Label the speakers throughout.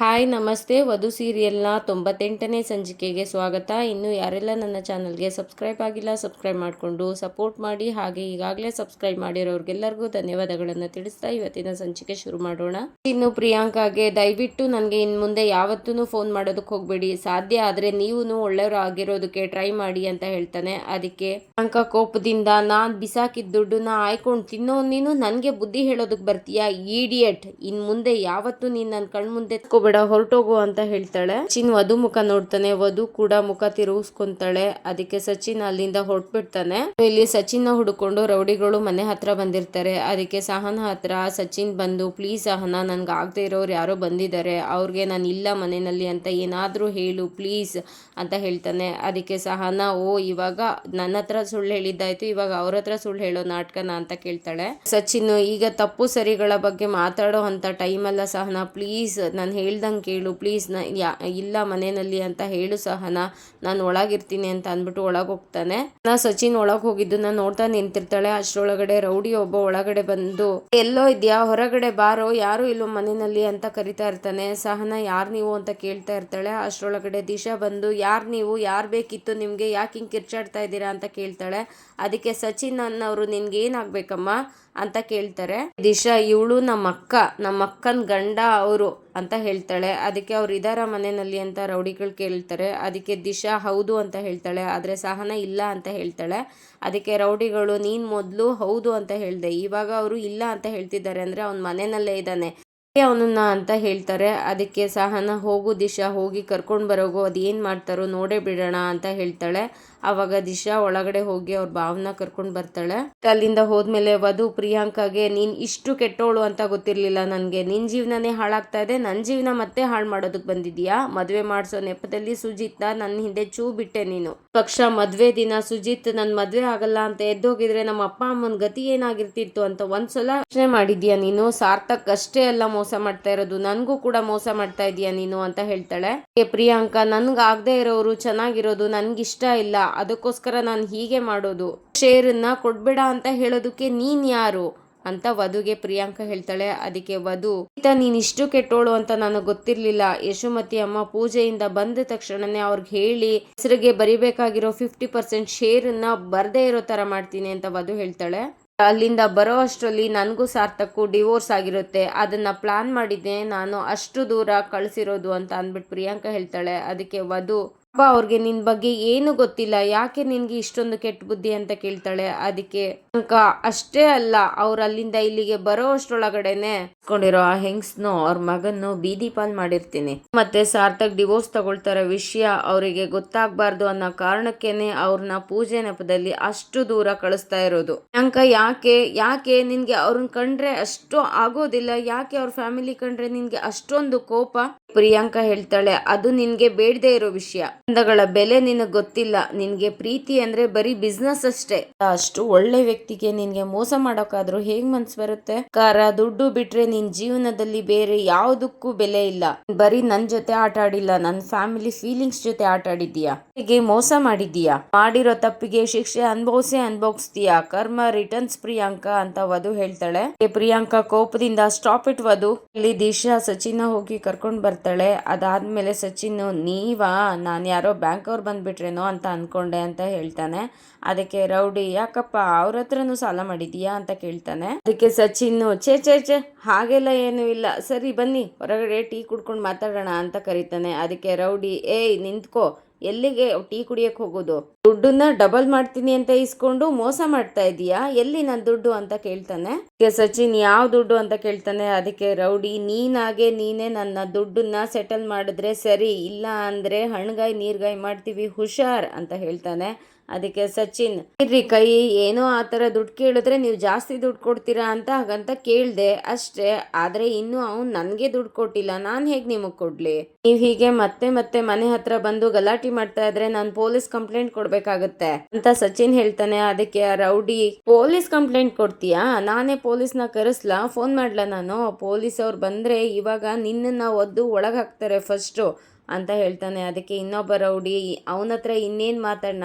Speaker 1: Hi, ನಮಸ್ತೆ. ವಧು ಸೀರಿಯಲ್ನ ತೊಂಬತ್ತೆಂಟನೇ ಸಂಚಿಕೆಗೆ ಸ್ವಾಗತ. ಇನ್ನು ಯಾರೆಲ್ಲ ನನ್ನ ಚಾನಲ್ಗೆ ಸಬ್ಸ್ಕ್ರೈಬ್ ಆಗಿಲ್ಲ, ಸಬ್ಸ್ಕ್ರೈಬ್ ಮಾಡಿಕೊಂಡು ಸಪೋರ್ಟ್ ಮಾಡಿ. ಹಾಗೆ ಈಗಾಗಲೇ ಸಬ್ಸ್ಕ್ರೈಬ್ ಮಾಡಿರೋರಿಗೆಲ್ಲರಿಗೂ ಧನ್ಯವಾದಗಳನ್ನು ತಿಳಿಸ್ತಾ ಇವತ್ತಿನ ಸಂಚಿಕೆ ಶುರು ಮಾಡೋಣ. ಇನ್ನು ಪ್ರಿಯಾಂಕಾಗೆ, ದಯವಿಟ್ಟು ನನಗೆ ಇನ್ನು ಮುಂದೆ ಯಾವತ್ತೂ ಫೋನ್ ಮಾಡೋದಕ್ಕೆ ಹೋಗಬೇಡಿ. ಸಾಧ್ಯ ಆದರೆ ನೀವು ಒಳ್ಳೆಯವರು ಆಗಿರೋದಕ್ಕೆ ಟ್ರೈ ಮಾಡಿ ಅಂತ ಹೇಳ್ತಾನೆ. ಅದಕ್ಕೆ ಪ್ರಿಯಾಂಕಾ ಕೋಪದಿಂದ, ನಾನು ಬಿಸಾಕಿದ ದುಡ್ಡನ್ನ ಆಯ್ಕೊಂಡು ತಿನ್ನೋ ನೀನು? ನನಗೆ ಬುದ್ಧಿ ಹೇಳೋದಕ್ಕೆ ಬರ್ತೀಯಾ, ಈಡಿಯಟ್? ಇನ್ನು ಮುಂದೆ ಯಾವತ್ತೂ ನೀನು ನನ್ನ ಕಣ್ ಮುಂದೆ ಎತ್ಕೋಬೇಡ ಹೊರಟೋಗು ಅಂತ ಹೇಳ್ತಾಳೆ. ಸಚಿನ್ ವಧು ಮುಖ ನೋಡ್ತಾನೆ, ವಧು ಕೂಡ ಮುಖ ತಿರುಗಿಸ್ಕೊಂತಾಳೆ. ಅದಕ್ಕೆ ಸಚಿನ್ ಅಲ್ಲಿಂದ ಹೊರಟ್ಬಿಡ್ತಾನೆ. ಇಲ್ಲಿ ಸಚಿನ್ನ ಹುಡುಕೊಂಡು ರೌಡಿಗಳು ಮನೆ ಹತ್ರ ಬಂದಿರ್ತಾರೆ. ಅದಕ್ಕೆ ಸಹನ ಹತ್ರ ಸಚಿನ್ ಬಂದು, ಪ್ಲೀಸ್ ಸಹನ, ನನ್ಗೆ ಆಗದೆ ಇರೋರು ಯಾರೋ ಬಂದಿದ್ದಾರೆ ಅವ್ರಿಗೆ ನಾನು ಇಲ್ಲ ಮನೆಯಲ್ಲಿ ಅಂತ ಏನಾದರೂ ಹೇಳು, ಪ್ಲೀಸ್, ಅಂತ ಹೇಳ್ತಾನೆ. ಅದಕ್ಕೆ ಸಹನ, ಓ, ಇವಾಗ ನನ್ನ ಹತ್ರ ಸುಳ್ಳು ಹೇಳಿದ್ದಾಯ್ತು. ಇವಾಗ ಅವ್ರ ಹತ್ರ ಸುಳ್ಳು ಹೇಳೋ ನಾಟಕನ? ಅಂತ ಕೇಳ್ತಾಳೆ. ಸಚಿನ್, ಈಗ ತಪ್ಪು ಸರಿಗಳ ಬಗ್ಗೆ ಮಾತಾಡೋ ಅಂತ ಟೈಮ್ ಅಲ್ಲ ಸಹನ. ಪ್ಲೀಸ್, ನಾನು ಹೇಳ್ದಂಗೆ ಕೇಳು ಪ್ಲೀಸ್ನ, ಯಾ, ಇಲ್ಲ ಮನೆಯಲ್ಲಿ ಅಂತ ಹೇಳು ಸಹನ, ನಾನು ಒಳಗಿರ್ತೀನಿ ಅಂತ ಅಂದ್ಬಿಟ್ಟು ಒಳಗೆ ಹೋಗ್ತಾನೆ ನಾ ಸಚಿನ್ ಒಳಗೆ ಹೋಗಿದ್ದನ್ನ ನೋಡ್ತಾ ನಿಂತಿರ್ತಾಳೆ, ಅಷ್ಟರೊಳಗಡೆ ರೌಡಿ ಒಬ್ಬ ಒಳಗಡೆ ಬಂದು, ಎಲ್ಲೋ ಇದ್ಯಾ, ಹೊರಗಡೆ ಬಾರೋ, ಯಾರು ಇಲ್ಲೋ ಮನೆಯಲ್ಲಿ ಅಂತ ಕರಿತಾ ಇರ್ತಾನೆ. ಸಹನ, ಯಾರು ನೀವು ಅಂತ ಕೇಳ್ತಾ ಇರ್ತಾಳೆ, ಅಷ್ಟರೊಳಗಡೆ ದಿಶಾ ಬಂದು, ಯಾರು ನೀವು, ಯಾರು ಬೇಕಿತ್ತು ನಿಮಗೆ, ಯಾಕೆ ಹಿಂಗೆ ಕಿರ್ಚಾಡ್ತಾ ಇದ್ದೀರಾ ಅಂತ ಕೇಳ್ತಾಳೆ. ಅದಕ್ಕೆ ಸಚಿನ್ ಅನ್ನೋರು ನಿನ್ಗೆ ಏನಾಗ್ಬೇಕಮ್ಮ ಅಂತ ಕೇಳ್ತಾರೆ. ದಿಶಾ, ಇವಳು ನಮ್ಮ ಅಕ್ಕ, ನಮ್ಮ ಅಕ್ಕನ ಗಂಡ ಅವರು ಅಂತ ಹೇಳ್ತಾಳೆ. ಅದಕ್ಕೆ ಅವ್ರು ಇದಾರ ಮನೆಯಲ್ಲಿ ಅಂತ ರೌಡಿಗಳು ಕೇಳ್ತಾರೆ. ಅದಕ್ಕೆ ದಿಶಾ, ಹೌದು ಅಂತ ಹೇಳ್ತಾಳೆ. ಆದರೆ ಸಹನ ಇಲ್ಲ ಅಂತ ಹೇಳ್ತಾಳೆ. ಅದಕ್ಕೆ ರೌಡಿಗಳು, ನೀನು ಮೊದಲು ಹೌದು ಅಂತ ಹೇಳಿದೆ. ಇವಾಗ ಅವರು ಇಲ್ಲ ಅಂತ ಹೇಳ್ತಿದ್ದಾರೆ ಅಂದರೆ ಅವ್ನ ಮನೆಯಲ್ಲೇ ಇದ್ದಾನೆ. ಅವನನ್ನ ಅಂತ ಹೇಳ್ತಾರೆ. ಅದಕ್ಕೆ ಸಹನ, ಹೋಗು ದಿಶಾ, ಹೋಗಿ ಕರ್ಕೊಂಡು ಬರೋಗು. ಅದು ಮಾಡ್ತಾರೋ ನೋಡೇ ಬಿಡೋಣ ಅಂತ ಹೇಳ್ತಾಳೆ. ಆವಾಗ ದಿಶಾ ಒಳಗಡೆ ಹೋಗಿ ಅವ್ರ ಭಾವನ ಕರ್ಕೊಂಡು ಬರ್ತಾಳೆ. ಅಲ್ಲಿಂದ ಹೋದ್ಮೇಲೆ ವಧು ಪ್ರಿಯಾಂಕಾಗೆ, ನೀನ್ ಇಷ್ಟು ಕೆಟ್ಟೋಳು ಅಂತ ಗೊತ್ತಿರ್ಲಿಲ್ಲ ನನಗೆ. ನಿನ್ ಜೀವನನೇ ಹಾಳಾಗ್ತಾ ಇದೆ. ನನ್ನ ಜೀವನ ಮತ್ತೆ ಹಾಳು ಮಾಡೋದಕ್ಕೆ ಬಂದಿದ್ಯಾ ಮದ್ವೆ ಮಾಡಿಸೋ ನೆಪದಲ್ಲಿ ಸುಜಿತ್ ನನ್ನ ಹಿಂದೆ ಚೂ ಬಿಟ್ಟೆ ನೀನು. ಪಕ್ಷ, ಮದ್ವೆ ದಿನ, ಸುಜಿತ್, ನನ್ ಮದ್ವೆ ಆಗಲ್ಲ ಅಂತ ಎದ್ದೋಗಿದ್ರೆ ನಮ್ಮ ಅಪ್ಪ ಅಮ್ಮನ ಗತಿ ಏನಾಗಿರ್ತಿತ್ತು ಅಂತ ಒಂದ್ಸಲ ಯೋಚನೆ ಮಾಡಿದ್ಯಾ ನೀನು? ಸಾರ್ಥಕ್ ಅಷ್ಟೇ ಅಲ್ಲ ಮೋಸ ಮಾಡ್ತಾ ಇರೋದು. ನನ್ಗೂ ಕೂಡ ಮೋಸ ಮಾಡ್ತಾ ಇದೀಯಾ ನೀನು? ಅಂತ ಹೇಳ್ತಾಳೆ. ಪ್ರಿಯಾಂಕಾ, ನನ್ಗೆ ಆಗದೆ ಇರೋರು ಚೆನ್ನಾಗಿರೋದು. ನನ್ಗಿಷ್ಟ ಇಲ್ಲ. ಅದಕ್ಕೋಸ್ಕರ ನಾನು ಹೀಗೆ ಮಾಡೋದು. ಶೇರನ್ನ ಕೊಡ್ಬೇಡ ಅಂತ ಹೇಳೋದಕ್ಕೆ ನೀನ್ ಯಾರು? ಅಂತ ವಧುಗೆ ಪ್ರಿಯಾಂಕ ಹೇಳ್ತಾಳೆ. ಅದಕ್ಕೆ ವಧು, ಈತ ನೀನ್ ಇಷ್ಟು ಕೆಟ್ಟೋಳು ಅಂತ ನನಗೆ ಗೊತ್ತಿರ್ಲಿಲ್ಲ. ಯಶುಮತಿ ಅಮ್ಮ ಪೂಜೆಯಿಂದ ಬಂದ ತಕ್ಷಣನೇ ಅವ್ರಿಗೆ ಹೇಳಿ, ಹೆಸರಿಗೆ ಬರಿಬೇಕಾಗಿರೋ ಫಿಫ್ಟಿ ಪರ್ಸೆಂಟ್ ಶೇರನ್ನ ಬರ್ದೇ ಇರೋ ತರ ಮಾಡ್ತೀನಿ ಅಂತ ವಧು ಹೇಳ್ತಾಳೆ. ಅಲ್ಲಿಂದ ಬರೋ ಅಷ್ಟರಲ್ಲಿ ನನಗೂ ಸಾರ್ಥಕ್ಕೂ ಡಿವೋರ್ಸ್ ಆಗಿರುತ್ತೆ. ಅದನ್ನ ಪ್ಲಾನ್ ಮಾಡಿದ್ದೆ ನಾನು ಅಷ್ಟು ದೂರ ಕಳಿಸಿರೋದು ಅಂತ ಅಂದ್ಬಿಟ್ಟು ಪ್ರಿಯಾಂಕಾ ಹೇಳ್ತಾಳೆ. ಅದಕ್ಕೆ ವಧು ಅಪ್ಪ ಅವ್ರಿಗೆ ನಿನ್ ಬಗ್ಗೆ ಏನು ಗೊತ್ತಿಲ್ಲ, ಯಾಕೆ ನಿನ್ಗೆ ಇಷ್ಟೊಂದು ಕೆಟ್ಟ ಬುದ್ಧಿ ಅಂತ ಕೇಳ್ತಾಳೆ. ಅದಕ್ಕೆ ಅಂಕ, ಅಷ್ಟೇ ಅಲ್ಲ, ಅವ್ರ ಅಲ್ಲಿಂದ ಇಲ್ಲಿಗೆ ಬರೋ ಅಷ್ಟರೊಳಗಡೆನೆ ಕೊಂಡಿರೋ ಆ ಹೆಂಗ್ಸ್ನು, ಅವ್ರ ಮಗನ್ನು ಬೀದಿ ಪಾಲ್ ಮಾಡಿರ್ತೀನಿ. ಮತ್ತೆ ಸಾರ್ಥಕ್ ಡಿವೋರ್ಸ್ ತಗೊಳ್ತಾರ ವಿಷಯ ಅವರಿಗೆ ಗೊತ್ತಾಗ್ಬಾರ್ದು ಅನ್ನೋ ಕಾರಣಕ್ಕೇನೆ ಅವ್ರನ್ನ ಪೂಜೆ ನೆಪದಲ್ಲಿ ಅಷ್ಟು ದೂರ ಕಳಿಸ್ತಾ ಇರೋದು. ಅಂಕ, ಯಾಕೆ ಯಾಕೆ ನಿನ್ಗೆ ಅವ್ರನ್ನ ಕಂಡ್ರೆ ಅಷ್ಟು ಆಗೋದಿಲ್ಲ? ಯಾಕೆ ಅವ್ರ ಫ್ಯಾಮಿಲಿ ಕಂಡ್ರೆ ನಿನ್ಗೆ ಅಷ್ಟೊಂದು ಕೋಪ? ಪ್ರಿಯಾಂಕಾ ಹೇಳ್ತಾಳೆ, ಅದು ನಿನ್ಗೆ ಬೇಡದೆ ಇರೋ ವಿಷಯ. ಸಂಬಂಧಗಳ ಬೆಲೆ ನಿನಗೆ ಗೊತ್ತಿಲ್ಲ. ನಿನ್ಗೆ ಪ್ರೀತಿ ಅಂದ್ರೆ ಬರೀ ಬಿಸ್ನೆಸ್ ಅಷ್ಟೇ. ಅಷ್ಟು ಒಳ್ಳೆ ವ್ಯಕ್ತಿಗೆ ನಿನ್ಗೆ ಮೋಸ ಮಾಡೋಕ್ಕಾದ್ರೂ ಹೇಗ್ ಮನ್ಸು ಬರುತ್ತೆ? ಕಾರ, ದುಡ್ಡು ಬಿಟ್ರೆ ನಿನ್ ಜೀವನದಲ್ಲಿ ಬೇರೆ ಯಾವುದಕ್ಕೂ ಬೆಲೆ ಇಲ್ಲ. ಬರೀ ನನ್ ಜೊತೆ ಆಟ ಆಡಿಲ್ಲ. ನನ್ ಫ್ಯಾಮಿಲಿ ಫೀಲಿಂಗ್ಸ್ ಜೊತೆ ಆಟ ಹೀಗೆ ಮೋಸ ಮಾಡಿದೀಯಾ ಮಾಡಿರೋ ತಪ್ಪಿಗೆ ಶಿಕ್ಷೆ ಅನ್ಭವಿಸೇ ಅನ್ಭವಿಸ್ತೀಯಾ? ಕರ್ಮ ರಿಟರ್ನ್ಸ್ ಪ್ರಿಯಾಂಕಾ ಅಂತ ವಧು ಹೇಳ್ತಾಳೆ. ಪ್ರಿಯಾಂಕಾ, ಕೋಪದಿಂದ ಸ್ಟಾಪ್ ಇಟ್ ವಧು. ಇಲ್ಲಿ ದಿಶಾ ಸಚಿನ್ ಹೋಗಿ ಕರ್ಕೊಂಡ್ ಬರ್ತಾಳೆ. ಅದಾದ್ಮೇಲೆ ಸಚಿನ್ ನೀವಾ? ನಾನು ಯಾರೋ ಬ್ಯಾಂಕ್ ಅವ್ರು ಬಂದ್ಬಿಟ್ರೇನೋ ಅಂತ ಅಂದ್ಕೊಂಡೆ ಅಂತ ಹೇಳ್ತಾನೆ. ಅದಕ್ಕೆ ರೌಡಿ, ಯಾಕಪ್ಪ ಅವ್ರ ಹತ್ರನೂ ಸಾಲ ಮಾಡಿದೀಯಾ ಅಂತ ಕೇಳ್ತಾನೆ. ಅದಕ್ಕೆ ಸಚಿನ್, ಛೇ ಛೇ ಛೇ, ಹಾಗೆಲ್ಲ ಏನೂ ಇಲ್ಲ. ಸರಿ ಬನ್ನಿ, ಹೊರಗಡೆ ಟೀ ಕುಡ್ಕೊಂಡು ಮಾತಾಡೋಣ ಅಂತ ಕರೀತಾನೆ. ಅದಕ್ಕೆ ರೌಡಿ, ಏಯ್ ನಿಂತ್ಕೋ ಎಲ್ಲಿಗೆ ಟೀ ಕುಡಿಯಕ್ಕೆ ಹೋಗೋದು? ದುಡ್ಡನ್ನ ಡಬಲ್ ಮಾಡ್ತೀನಿ ಅಂತ ಇಸ್ಕೊಂಡು ಮೋಸ ಮಾಡ್ತಾ ಇದೀಯಾ? ಎಲ್ಲಿ ನನ್ನ ದುಡ್ಡು ಅಂತ ಕೇಳ್ತಾನೆ? ಸಚಿನ್ ಯಾವ ದುಡ್ಡು ಅಂತ ಕೇಳ್ತಾನೆ? ಅದಕ್ಕೆ ರೌಡಿ, ನೀನಾಗೆ ನೀನೇ ನನ್ನ ದುಡ್ಡನ್ನ ಸೆಟಲ್ ಮಾಡಿದ್ರೆ ಸರಿ, ಇಲ್ಲ ಅಂದ್ರೆ ಹಣ್ಗಾಯಿ, ನೀರ್ಗಾಯಿ ಮಾಡ್ತೀವಿ ಹುಷಾರ್ ಅಂತ ಹೇಳ್ತಾನೆ. ಅದಕ್ಕೆ ಸಚಿನ್, ಇರ್ರಿ ಕೈ, ಏನೋ ಆ ಥರ ದುಡ್ಡು ಕೇಳಿದ್ರೆ ನೀವು ಜಾಸ್ತಿ ದುಡ್ಡು ಕೊಡ್ತೀರಾ ಅಂತ ಹಾಗಂತ ಕೇಳಿದೆ ಅಷ್ಟೇ. ಆದರೆ ಇನ್ನೂ ಅವ್ನು ನನಗೆ ದುಡ್ಡು ಕೊಟ್ಟಿಲ್ಲ, ನಾನು ಹೇಗೆ ನಿಮಗೆ ಕೊಡಲಿ? ನೀವು ಹೀಗೆ ಮತ್ತೆ ಮತ್ತೆ ಮನೆ ಹತ್ರ ಬಂದು ಗಲಾಟೆ ಮಾಡ್ತಾ ಇದ್ರೆ ನಾನು ಪೊಲೀಸ್ ಕಂಪ್ಲೇಂಟ್ ಕೊಡ್ಬೇಕಾಗತ್ತೆ ಅಂತ ಸಚಿನ್ ಹೇಳ್ತಾನೆ. ಅದಕ್ಕೆ ರೌಡಿ, ಪೊಲೀಸ್ ಕಂಪ್ಲೇಂಟ್ ಕೊಡ್ತೀಯಾ? ನಾನೇ ಪೊಲೀಸ್ನ ಕರೆಸ್ಲಾ? ಫೋನ್ ಮಾಡ್ಲಾ ನಾನು? ಪೊಲೀಸ್ ಅವ್ರು ಬಂದ್ರೆ ಇವಾಗ ನಿನ್ನನ್ನ ಒದ್ದು ಒಳಗೆ ಹಾಕ್ತಾರೆ ಫಸ್ಟು ಅಂತ ಹೇಳ್ತಾನೆ. ಅದಕ್ಕೆ ಇನ್ನೊಬ್ಬ ರೌಡಿ, ಅವನ ಹತ್ರ ಇನ್ನೇನು ಮಾತಾಡೋಣ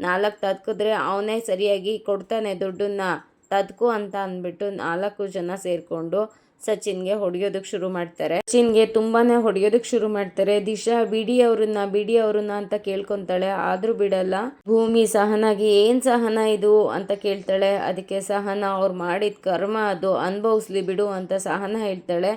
Speaker 1: ನಾಲ್ಕು ತದ್ಕಿದ್ರೆ ಅವನೇ ಸರಿಯಾಗಿ ಕೊಡ್ತಾನೆ ದುಡ್ಡನ್ನ. ತದ್ಕು ಅಂತ ಅಂದ್ಬಿಟ್ಟು ನಾಲ್ಕು ಜನ ಸೇರಿಕೊಂಡು ಸಚಿನ್ಗೆ ಹೊಡೆಯೋದಕ್ಕೆ ಶುರು ಮಾಡ್ತಾರೆ. ಸಚಿನ್ಗೆ ತುಂಬಾ ಹೊಡೆಯೋದಕ್ಕೆ ಶುರು ಮಾಡ್ತಾರೆ. ದಿಶಾ, ಬಿಡಿ ಅವ್ರನ್ನ ಬಿಡಿ ಅವ್ರನ್ನ ಅಂತ ಕೇಳ್ಕೊಂತಾಳೆ. ಆದರೂ ಬಿಡಲ್ಲ. ಭೂಮಿ ಸಹನಾಗಿ ಏನು ಸಹನ ಇದು? ಅಂತ ಕೇಳ್ತಾಳೆ. ಅದಕ್ಕೆ ಸಹನ, ಅವ್ರು ಮಾಡಿದ ಕರ್ಮ ಅದು. ಅನುಭವಿಸ್ಲಿ ಬಿಡು ಅಂತ ಸಹನ ಹೇಳ್ತಾಳೆ.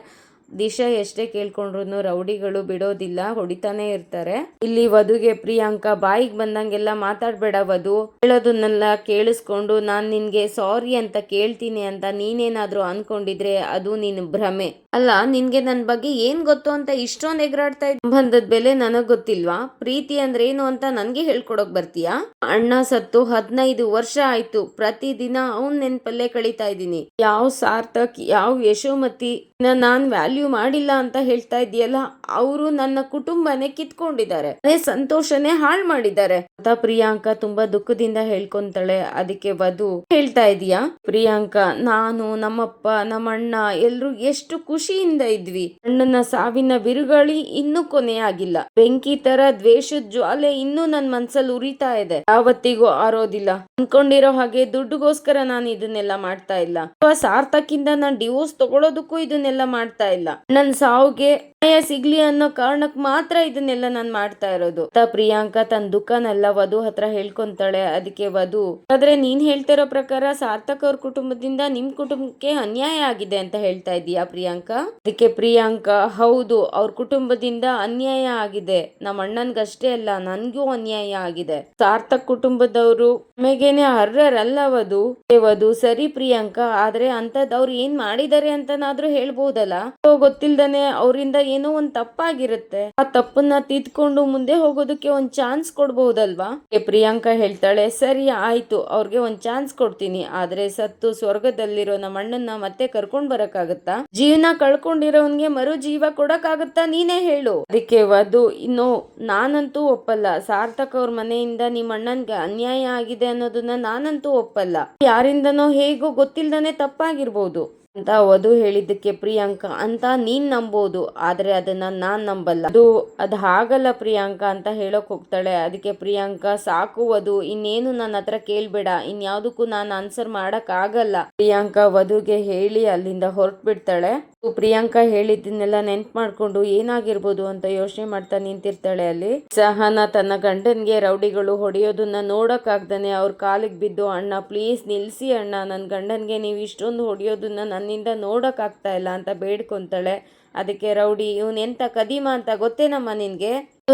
Speaker 1: ದಿಶಾ ಎಷ್ಟೇ ಕೇಳ್ಕೊಂಡ್ರು ರೌಡಿಗಳು ಬಿಡೋದಿಲ್ಲ, ಹೊಡಿತಾನೆ ಇರ್ತಾರೆ. ಇಲ್ಲಿ ವಧುಗೆ ಪ್ರಿಯಾಂಕಾ ಬಾಯಿಗೆ ಬಂದಂಗೆಲ್ಲ ಮಾತಾಡ್ಬೇಡ ವಧು. ಹೇಳೋದನ್ನೆಲ್ಲ ಕೇಳಿಸ್ಕೊಂಡು ನಾನ್ ನಿನ್ಗೆ ಸಾರಿ ಅಂತ ಕೇಳ್ತೀನಿ ಅಂತ ನೀನೇನಾದ್ರೂ ಅನ್ಕೊಂಡಿದ್ರೆ ಅದು ನಿನ್ ಭ್ರಮೆ. ಅಲ್ಲ, ನಿನ್ಗೆ ನನ್ ಬಗ್ಗೆ ಏನ್ ಗೊತ್ತು ಅಂತ ಇಷ್ಟೊಂದ್ ಎಗರಾಡ್ತಾ ಇದ್ ಸಂಬಂಧದ ಬೆಲೆ ನನಗ್ ಗೊತ್ತಿಲ್ವಾ? ಪ್ರೀತಿ ಅಂದ್ರೆ ಏನು ಅಂತ ನನ್ಗೆ ಹೇಳ್ಕೊಡಕ್ ಬರ್ತೀಯಾ? ಅಣ್ಣ ಸತ್ತು ಹದಿನೈದು ವರ್ಷ ಆಯ್ತು. ಪ್ರತಿದಿನ ಅವನ್ ನೆನ್ಪಲ್ಲೇ ಕಳೀತಾ ಇದ್ದೀನಿ. ಯಾವ ಸಾರ್ಥಕ್, ಯಾವ ಯಶೋಮತಿ? ನಾನ್ ವ್ಯಾಲ್ಯೂ ಮಾಡಿಲ್ಲ ಅಂತ ಹೇಳ್ತಾ ಇದೆಯಲ್ಲ ಅವರು ನನ್ನ ಕುಟುಂಬನೇ ಕಿತ್ಕೊಂಡಿದ್ದಾರೆ. ಸಂತೋಷನೇ ಹಾಳ್ ಮಾಡಿದ್ದಾರೆ. ಅಂತ ಪ್ರಿಯಾಂಕಾ ತುಂಬಾ ದುಃಖದಿಂದ ಹೇಳ್ಕೊಂತಾಳೆ. ಅದಕ್ಕೆ ವಧು ಹೇಳ್ತಾ ಇದೀಯಾ, ಪ್ರಿಯಾಂಕಾ, ನಾನು ನಮ್ಮಪ್ಪ ನಮ್ಮ ಅಣ್ಣ ಎಲ್ರು ಎಷ್ಟು ಖುಷಿಯಿಂದ ಇದ್ವಿ. ಅಣ್ಣನ ಸಾವಿನ ಬಿರುಗಾಳಿ ಇನ್ನೂ ಕೊನೆಯಾಗಿಲ್ಲ. ಬೆಂಕಿ ತರ ದ್ವೇಷದ ಜ್ವಾಲೆ ಇನ್ನೂ ನನ್ ಮನ್ಸಲ್ಲಿ ಉರಿತಾ ಇದೆ. ಯಾವತ್ತಿಗೂ ಆರೋದಿಲ್ಲ. ಅನ್ಕೊಂಡಿರೋ ಹಾಗೆ ದುಡ್ಡುಗೋಸ್ಕರ ನಾನು ಇದನ್ನೆಲ್ಲ ಮಾಡ್ತಾ ಇಲ್ಲ. ಅಥವಾ ಸಾರ್ಥಕಿಂದ ನಾನು ಡಿವೋರ್ಸ್ ತಗೊಳೋದಕ್ಕೂ ಇದನ್ನೆಲ್ಲ ಮಾಡ್ತಾ ಇಲ್ಲ. ನನ್ ಸಾವುಗೆ ನ್ಯಾಯ ಸಿಗ್ಲಿ ಅನ್ನೋ ಕಾರಣಕ್ ಮಾತ್ರ ಇದನ್ನೆಲ್ಲ ನಾನ್ ಮಾಡ್ತಾ ಇರೋದು. ಪ್ರಿಯಾಂಕಾ ತನ್ನ ದುಃಖನೆಲ್ಲ ವಧು ಹತ್ರ ಹೇಳ್ಕೊಂತಾಳೆ. ಅದಕ್ಕೆ ವಧು, ಆದ್ರೆ ನೀನ್ ಹೇಳ್ತಿರೋ ಪ್ರಕಾರ ಸಾರ್ಥಕ್ ಅವ್ರ ಕುಟುಂಬದಿಂದ ನಿಮ್ ಕುಟುಂಬಕ್ಕೆ ಅನ್ಯಾಯ ಆಗಿದೆ ಅಂತ ಹೇಳ್ತಾ ಇದೀಯಾ ಪ್ರಿಯಾಂಕಾ? ಅದಕ್ಕೆ ಪ್ರಿಯಾಂಕಾ, ಹೌದು, ಅವ್ರ ಕುಟುಂಬದಿಂದ ಅನ್ಯಾಯ ಆಗಿದೆ. ನಮ್ಮ ಅಣ್ಣನ್ಗಷ್ಟೇ ಅಲ್ಲ, ನನ್ಗೂ ಅನ್ಯಾಯ ಆಗಿದೆ. ಸಾರ್ಥಕ್ ಕುಟುಂಬದವರು ನಮಗೇನೆ ಅರ್ಹರಲ್ಲ ವಧು. ವಧು, ಸರಿ ಪ್ರಿಯಾಂಕಾ, ಆದ್ರೆ ಅಂತದ್ ಅವ್ರು ಏನ್ ಮಾಡಿದ್ದಾರೆ ಅಂತನಾದ್ರೂ ಹೇಳ್ಬಹುದಲ್ಲ ಗೊತ್ತಿಲ್ದನೆ ಅವರಿಂದ ಏನೋ ಒಂದ್ ತಪ್ಪಾಗಿರುತ್ತೆ. ಆ ತಪ್ಪನ್ನ ತಿದ್ಕೊಂಡು ಮುಂದೆ ಹೋಗೋದಕ್ಕೆ ಒಂದ್ ಚಾನ್ಸ್ ಕೊಡ್ಬಹುದಲ್ವಾ ಪ್ರಿಯಾಂಕಾ ಹೇಳ್ತಾಳೆ, ಸರಿ, ಆಯ್ತು, ಅವ್ರಿಗೆ ಒಂದ್ ಚಾನ್ಸ್ ಕೊಡ್ತೀನಿ. ಆದ್ರೆ ಸತ್ತು ಸ್ವರ್ಗದಲ್ಲಿರೋ ನಮ್ಮ ಅಣ್ಣನ್ನ ಮತ್ತೆ ಕರ್ಕೊಂಡ್ ಬರಕ್ಕಾಗತ್ತಾ? ಜೀವನ ಕಳ್ಕೊಂಡಿರೋನ್ಗೆ ಮರು ಜೀವ ಕೊಡಕ್ಕಾಗತ್ತಾ ನೀನೇ ಹೇಳು. ಅದಕ್ಕೆ ವಧು, ಇನ್ನು ನಾನಂತೂ ಒಪ್ಪಲ್ಲ. ಸಾರ್ಥಕ್ ಅವ್ರ ಮನೆಯಿಂದ ನಿಮ್ಮ ಅಣ್ಣನ್ಗೆ ಅನ್ಯಾಯ ಆಗಿದೆ ಅನ್ನೋದನ್ನ ನಾನಂತೂ ಒಪ್ಪಲ್ಲ. ಯಾರಿಂದನೋ ಹೇಗೋ ಗೊತ್ತಿಲ್ದನೆ ತಪ್ಪಾಗಿರ್ಬೋದು. ಅಂತ ವಧು ಹೇಳಿದ್ದಕ್ಕೆ ಪ್ರಿಯಾಂಕಾ, ಅಂತ ನೀನ್ ನಂಬೋದು, ಆದ್ರೆ ಅದನ್ನ ನಾನ್ ನಂಬಲ್ಲ. ಅದು, ಅದ್ ಹಾಗಲ್ಲ ಪ್ರಿಯಾಂಕಾ ಅಂತ ಹೇಳಕ್ ಹೋಗ್ತಾಳೆ. ಅದಕ್ಕೆ ಪ್ರಿಯಾಂಕಾ, ಸಾಕು ವಧು, ಇನ್ನೇನು ನನ್ನ ಹತ್ರ ಕೇಳ್ಬೇಡ. ಇನ್ಯಾವುದಕ್ಕೂ ನಾನು ಆನ್ಸರ್ ಮಾಡಕ್ ಆಗಲ್ಲ. ಪ್ರಿಯಾಂಕಾ ವಧುಗೆ ಹೇಳಿ ಅಲ್ಲಿಂದ ಹೊರಟ್ ಬಿಡ್ತಾಳೆ ಪ್ರಿಯಾಂಕಾ ಹೇಳಿದ್ದನ್ನೆಲ್ಲ ನೆನ್ಪ್ ಮಾಡ್ಕೊಂಡು ಏನಾಗಿರ್ಬೋದು ಅಂತ ಯೋಚನೆ ಮಾಡ್ತಾ ನಿಂತಿರ್ತಾಳೆ ಅಲ್ಲಿ. ಸಹನ ತನ್ನ ಗಂಡನ್ಗೆ ರೌಡಿಗಳು ಹೊಡೆಯೋದನ್ನ ನೋಡಕ್ ಆಗ್ದಾನೆ ಅವ್ರ ಕಾಲಿಗೆ ಬಿದ್ದು, ಅಣ್ಣ ಪ್ಲೀಸ್ ನಿಲ್ಸಿ ಅಣ್ಣ. ನನ್ನ ಗಂಡನ್ಗೆ ನೀವು ಇಷ್ಟೊಂದು ಹೊಡೆಯೋದನ್ನ ನನ್ನಿಂದ ನೋಡೋಕ್ಕಾಗ್ತಾ ಇಲ್ಲ ಅಂತ ಬೇಡ್ಕೊಂತಾಳೆ. ಅದಕ್ಕೆ ರೌಡಿ, ಇವನ್ ಎಂತ ಕದೀಮ ಅಂತ ಗೊತ್ತೇನಮ್ಮ ನಿನ್ಗೆ?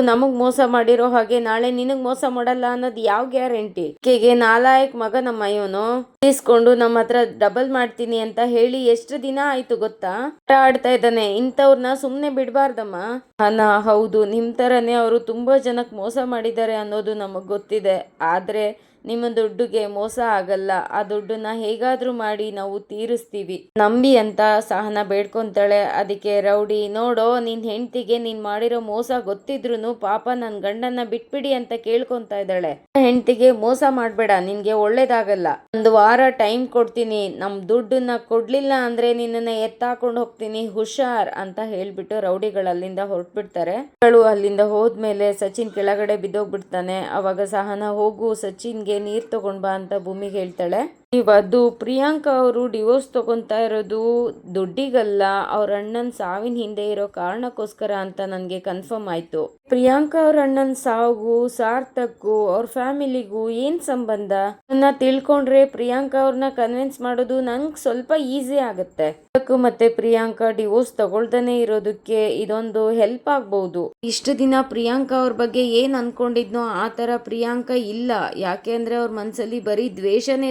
Speaker 1: ನಮಗ್ ಮೋಸ ಮಾಡಿರೋ ಹಾಗೆ ನಾಳೆ ನಿನಗ್ ಮೋಸ ಮಾಡಲ್ಲ ಅನ್ನೋದು ಯಾವ ಗ್ಯಾರಂಟಿ? ಕೆಗೆ ನಾಲಾಯಕ್ ಮಗ ನಮ್ಮ ಇವನು ಇಸ್ಕೊಂಡು ನಮ್ಮ ಹತ್ರ ಡಬಲ್ ಮಾಡ್ತೀನಿ ಅಂತ ಹೇಳಿ ಎಷ್ಟು ದಿನ ಆಯ್ತು ಗೊತ್ತಾ? ಆಟ ಆಡ್ತಾ ಇದ್ದಾನೆ. ಇಂಥವ್ರನ್ನ ಸುಮ್ನೆ ಬಿಡಬಾರ್ದಮ್ಮ. ಹನ ಹೌದು, ನಿಮ್ ತರನೇ ಅವರು ತುಂಬಾ ಜನಕ್ ಮೋಸ ಮಾಡಿದ್ದಾರೆ ಅನ್ನೋದು ನಮಗೆ ಗೊತ್ತಿದೆ. ಆದ್ರೆ ನಿಮ್ಮ ದುಡ್ಡುಗೆ ಮೋಸ ಆಗಲ್ಲ. ಆ ದುಡ್ಡನ್ನ ಹೇಗಾದ್ರೂ ಮಾಡಿ ನಾವು ತೀರಿಸ್ತೀವಿ. ನಂಬಿ ಅಂತ ಸಹನ ಬೇಡ್ಕೊಂತಾಳೆ. ಅದಕ್ಕೆ ರೌಡಿ, ನೋಡೋ, ನಿನ್ ಹೆಂಡತಿಗೆ ನೀನ್ ಮಾಡಿರೋ ಮೋಸ ಗೊತ್ತಿದ್ರು ಪಾಪ ನನ್ ಗಂಡನ್ನ ಬಿಟ್ಬಿಡಿ ಅಂತ ಕೇಳ್ಕೊಂತ ಇದ್ದಾಳೆ. ಹೆಂಡತಿಗೆ ಮೋಸ ಮಾಡ್ಬೇಡ, ನಿನ್ಗೆ ಒಳ್ಳೇದಾಗಲ್ಲ. ಒಂದು ವಾರ ಟೈಮ್ ಕೊಡ್ತೀನಿ. ನಮ್ ದುಡ್ಡನ್ನ ಕೊಡ್ಲಿಲ್ಲ ಅಂದ್ರೆ ನಿನ್ನನ್ನ ಎತ್ತಾಕೊಂಡು ಹೋಗ್ತೀನಿ. ಹುಷಾರ್ ಅಂತ ಹೇಳ್ಬಿಟ್ಟು ರೌಡಿಗಳು ಅಲ್ಲಿಂದ ಹೊರಟ್ಬಿಡ್ತಾರೆ. ಬಿಡ್ತಾರೆ ಅಲ್ಲಿಂದ ಹೋದ್ಮೇಲೆ ಸಚಿನ್ ಕೆಳಗಡೆ ಬಿದ್ದೋಗ್ಬಿಡ್ತಾನೆ. ಅವಾಗ ಸಹನ, ಹೋಗು ಸಚಿನ್ಗೆ ನೀರ್ ತಗೊಂಡ್ ಬಾ ಅಂತ ಭೂಮಿಗೆ ಹೇಳ್ತಾಳೆ. ವಧು ಪ್ರಿಯಾಂಕಾ ಅವರು ಡಿವೋರ್ಸ್ ತಗೊಂತಾ ಇರೋದು ದುಡ್ಡಿಗಲ್ಲ, ಅವ್ರ ಅಣ್ಣನ್ ಸಾವಿನ ಹಿಂದೆ ಇರೋ ಕಾರಣಕ್ಕೋಸ್ಕರ ಅಂತ ನನಗೆ ಕನ್ಫರ್ಮ್ ಆಯ್ತು. ಪ್ರಿಯಾಂಕಾ ಅವ್ರ ಅಣ್ಣನ್ ಸಾವು, ಸಾರ್ಥಕ್ಕು, ಅವ್ರ ಫ್ಯಾಮಿಲಿಗೂ ಏನ್ ಸಂಬಂಧ? ನನ್ನ ತಿಳ್ಕೊಂಡ್ರೆ ಪ್ರಿಯಾಂಕಾ ಅವ್ರನ್ನ ಕನ್ವಿನ್ಸ್ ಮಾಡೋದು ನಂಗೆ ಸ್ವಲ್ಪ ಈಸಿ ಆಗುತ್ತೆ. ಮತ್ತೆ ಪ್ರಿಯಾಂಕಾ ಡಿವೋರ್ಸ್ ತಗೊಳ್ದನೆ ಇರೋದಕ್ಕೆ ಇದೊಂದು ಹೆಲ್ಪ್ ಆಗ್ಬಹುದು ಇಷ್ಟು ದಿನ ಪ್ರಿಯಾಂಕಾ ಅವ್ರ ಬಗ್ಗೆ ಏನ್ ಅನ್ಕೊಂಡಿದ್ನೋ ಆತರ ತರ ಪ್ರಿಯಾಂಕಾ ಇಲ್ಲ. ಯಾಕೆ ಅಂದ್ರೆ ಅವ್ರ ಮನ್ಸಲ್ಲಿ ಬರೀ ದ್ವೇಷನೇ